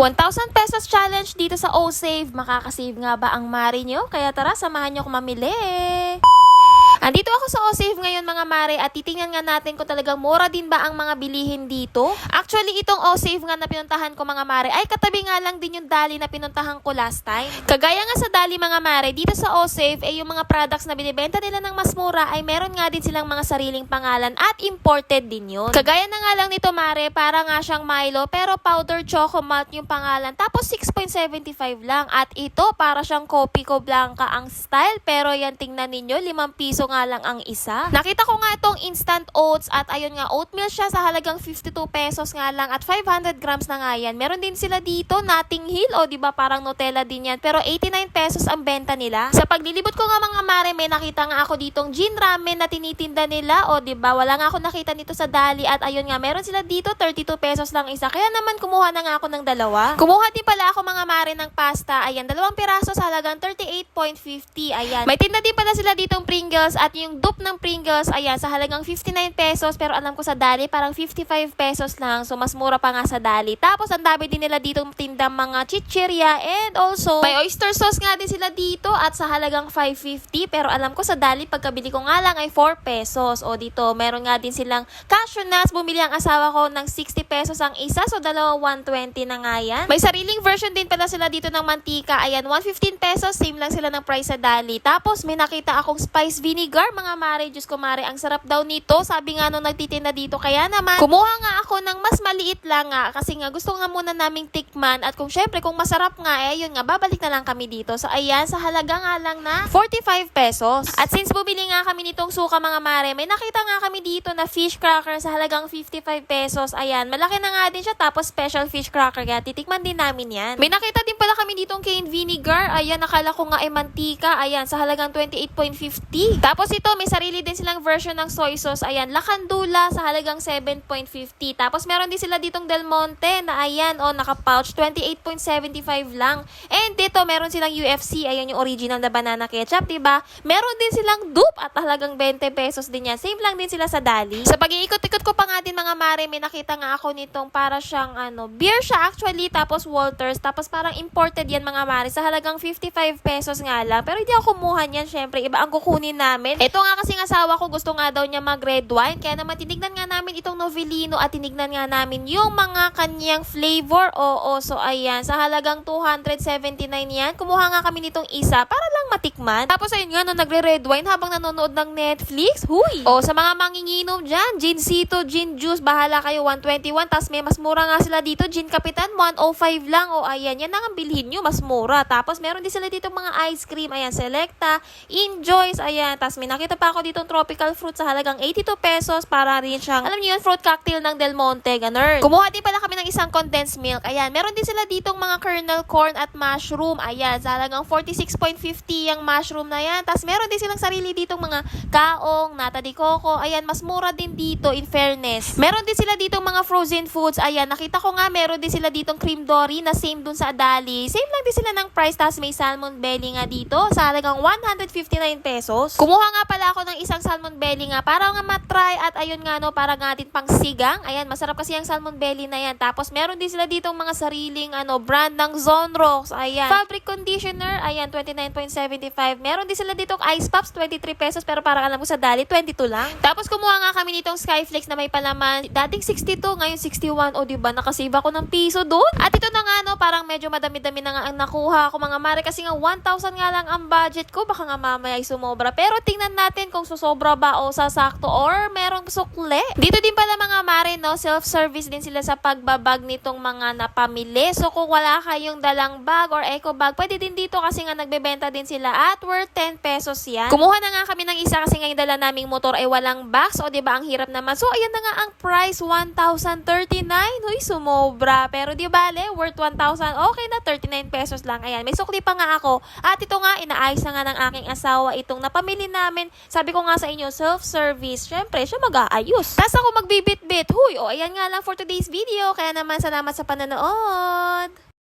1,000 pesos challenge dito sa O-Save. Makakasave nga ba ang mari nyo? Kaya tara, samahan nyo ako mamili. Andito ako sa O-Save ngayon mga mare at titingnan nga natin kung talagang mura din ba ang mga bilihin dito. Actually, itong O-Save nga na pinuntahan ko mga mare ay katabi nga lang din yung Dali na pinuntahan ko last time. Kagaya nga sa Dali mga mare, dito sa O-Save ay yung mga products na binibenta nila ng mas mura ay meron nga din silang mga sariling pangalan at imported din yun. Kagaya na nga lang nito mare, para nga siyang Milo pero powder choco malt yung pangalan tapos 6.75 lang at ito para siyang Copico Blanca ang style pero yan tingnan ninyo 5 piso nga lang ang isa. Nakita ko nga itong instant oats at ayun nga oatmeal siya sa halagang 52 pesos nga lang at 500 grams na nga yan. Meron din sila dito Notting Hill o di ba parang Nutella din yan pero 89 pesos ang benta nila. Sa paglilibot ko nga mga mare may nakita nga ako ditong gin ramen na tinitinda nila o di ba wala nga ako nakita nito sa Dali at ayun nga meron sila dito 32 pesos lang isa kaya naman kumuha na nga ako ng dalawa. Kumuha din pala ako mga mare ng pasta. Ayan, dalawang piraso sa halagang 38.50. Ayan. May tinda din pala sila ditong Pringles at yung dupe ng Pringles, ayan, sa halagang 59 pesos. Pero alam ko sa Dali, parang 55 pesos lang. So, mas mura pa nga sa Dali. Tapos, ang dami din nila ditong tinda mga chichirya and also, may oyster sauce nga din sila dito at sa halagang 550. Pero alam ko sa Dali, pagkabili ko nga lang ay 4 pesos. O dito, meron nga din silang cashew nuts. Bumili ang asawa ko ng 60 pesos ang isa. So, dalawa 120 na nga yan. May sariling version din pala sila dito ng mantika. Ayan, 115 pesos. Same lang sila ng price sa Dali. Tapos, may nakita akong spice vinegar. Mga mare, Diyos ko mare, ang sarap daw nito. Sabi nga nung nagtitinda dito. Kaya naman, kumuha nga ako ng mas maliit lang nga. Kasi nga, gusto nga muna naming tikman. At kung syempre, kung masarap nga, eh, yun nga, babalik na lang kami dito. So, ayan, sa halaga nga lang na 45 pesos. At since bumili nga kami nitong suka mga mare, may nakita nga kami dito na fish cracker sa halagang 55 pesos. Ayan, malaki na nga din siya. Tapos, special fish cracker. Kaya titikman din namin yan. May nakita din pala kami ditong cane vinegar. Ayan, nakala ko nga ay mantika. Ayan, sa halagang 28.50. Tapos ito, may sarili din silang version ng soy sauce. Ayan, lakandula sa halagang 7.50. Tapos meron din sila ditong Del Monte na ayan, oh, naka-pouch. 28.75 lang. And dito, meron silang UFC. Ayan yung original na banana ketchup, diba? Meron din silang dupe at halagang 20 pesos din yan. Same lang din sila sa Dali. Sa pag-iikot-ikot ko pa nga din mga mare, may nakita nga ako nitong para siyang ano, beer siya actually, tapos Walters, tapos parang imported yan mga mare sa halagang 55 pesos nga lang. Pero hindi ako kumuha niyan, syempre, iba ang kukunin namin. Ito nga kasi asawa ko gusto nga daw niya mag red wine, kaya naman tinignan nga namin itong Novelino at tinignan nga namin yung mga kanyang flavor. Oo, so ayan, sa halagang 279 yan, kumuha nga kami nitong isa para lang matikman. Tapos ayun nga, no, nagre-red wine habang nanonood ng Netflix. Huy! O, sa mga manginginom dyan, gin sito, gin juice, bahala kayo, 121. Tapos may mas mura nga sila dito, gin kapitan, 105 lang. O, ayan, yan ang bilhin nyo, mas mura. Tapos meron din sila dito mga ice cream, ayan, Selecta, Enjoys, ayan. Tapos may nakita pa ako dito tropical fruit sa halagang 82 pesos para rin siyang, alam niyo yun, fruit cocktail ng Del Monte, ganun. Kumuha din pala kami ng isang condensed milk. Ayan, meron din sila ditong mga kernel corn at mushroom. Ayan, sa halagang 46.50 yung mushroom na yan. Tapos meron din silang sarili ditong mga kaong, nata de coco. Ayan, mas mura din dito in fairness. Meron din sila ditong mga frozen foods. Ayan, nakita ko nga meron din sila ditong cream dory na same dun sa Adali. Same lang din sila ng price. Tapos may salmon belly nga dito sa halagang 159 pesos. Kumuha nga pala ako ng isang salmon belly nga para nga matry at ayun nga no, para nga din pang sigang. Ayan, masarap kasi yung salmon belly na yan. Tapos meron din sila ditong mga sariling ano, brand ng Zonrox. Ayan. Fabric conditioner, ayan, 29.75. Meron din sila ditong ice pops, 23 pesos pero parang alam ko sa Dali, 22 lang. Tapos kumuha nga kami nitong Skyflex na may palaman. Dating 62, ngayon 61. O diba, nakasave ako ng piso doon. At ito na nga no, parang medyo madami-dami na nga ang nakuha ako mga mare kasi nga 1,000 nga lang ang budget ko. Baka nga mamaya ay sumobra. Pero tingnan natin kung susobra ba o sasakto or merong sukle. Dito din pala mga mare no, self-service din sila sa pagbabag nitong mga napamili. So kung wala kayong dalang bag or eco bag, pwede din dito kasi nga nagbebenta din sila at worth 10 pesos yan. Kumuha na nga kami ng isa kasi nga yung dala naming motor ay walang box o ba ang hirap naman. So ayan na nga ang price 1,039. Huy, sumobra. Pero di bale, worth 1,000. Okay na 39 pesos lang. Ayan, may sukli pa nga ako. At ito nga inaayos na nga ng aking asawa itong napamili namin. Sabi ko nga sa inyo, self-service. Syempre, siya mag-aayos. Tapos ako magbibit-bit. Huy, o ayan nga lang for today's video. Kaya naman salamat sa panonood.